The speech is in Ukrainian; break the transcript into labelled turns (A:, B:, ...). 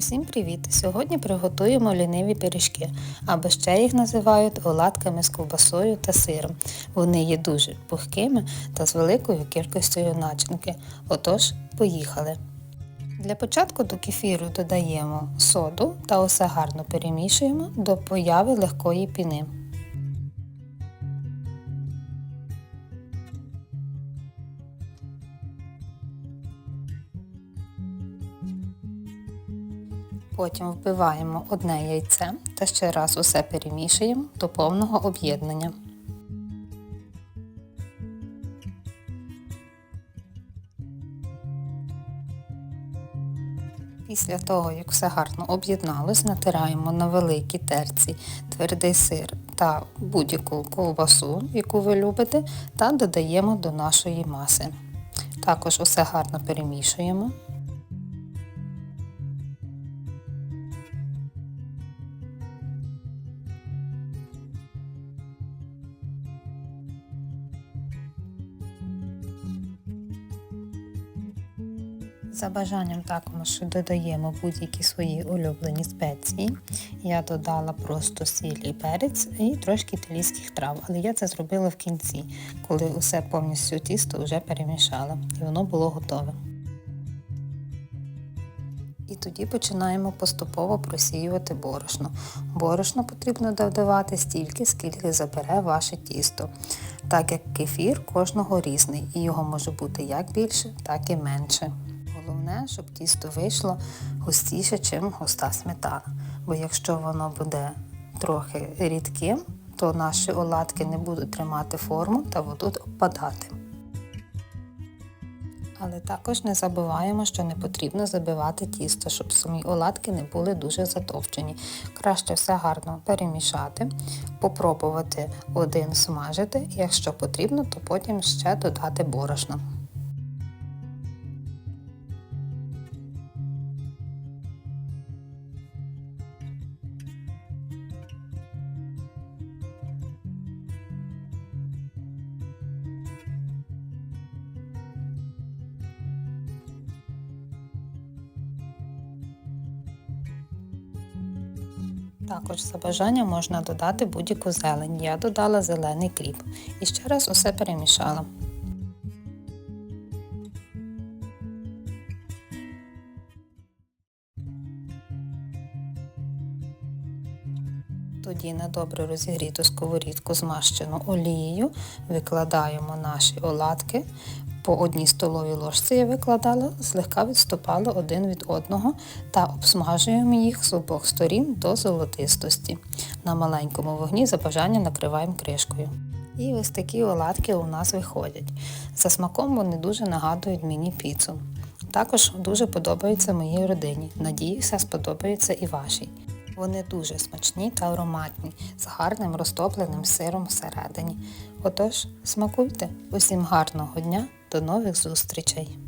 A: Усім привіт! Сьогодні приготуємо ліниві пиріжки, або ще їх називають оладками з ковбасою та сиром. Вони є дуже пухкими та з великою кількістю начинки. Отож, поїхали! Для початку до кефіру додаємо соду та усе гарно перемішуємо до появи легкої піни. Потім вбиваємо одне яйце та ще раз усе перемішуємо до повного об'єднання. Після того, як все гарно об'єдналось, натираємо на великій терці твердий сир та будь-яку ковбасу, яку ви любите, та додаємо до нашої маси. Також усе гарно перемішуємо. За бажанням також додаємо будь-які свої улюблені спеції. Я додала просто сіль і перець і трошки італійських трав, але я це зробила в кінці, коли усе повністю тісто вже перемішала і воно було готове. І тоді починаємо поступово просіювати борошно. Борошно потрібно додавати стільки, скільки забере ваше тісто, так як кефір кожного різний, і його може бути як більше, так і менше. Головне, щоб тісто вийшло густіше, ніж густа сметана. Бо якщо воно буде трохи рідким, то наші оладки не будуть тримати форму та будуть опадати. Але також не забуваємо, що не потрібно забивати тісто, щоб самі оладки не були дуже затовчені. Краще все гарно перемішати, попробувати один смажити, якщо потрібно, то потім ще додати борошно. Також за бажанням можна додати будь-яку зелень. Я додала зелений кріп і ще раз усе перемішала. Тоді на добре розігріту сковорідку змащену олією викладаємо наші оладки. По одній столовій ложці я викладала, злегка відступали один від одного та обсмажуємо їх з обох сторін до золотистості. На маленькому вогні за бажанням накриваємо кришкою. І ось такі оладки у нас виходять. За смаком вони дуже нагадують мені піцу. Також дуже подобаються моїй родині. Надіюся, сподобається і вашій. Вони дуже смачні та ароматні, з гарним розтопленим сиром всередині. Отож, смакуйте! Усім гарного дня, до нових зустрічей!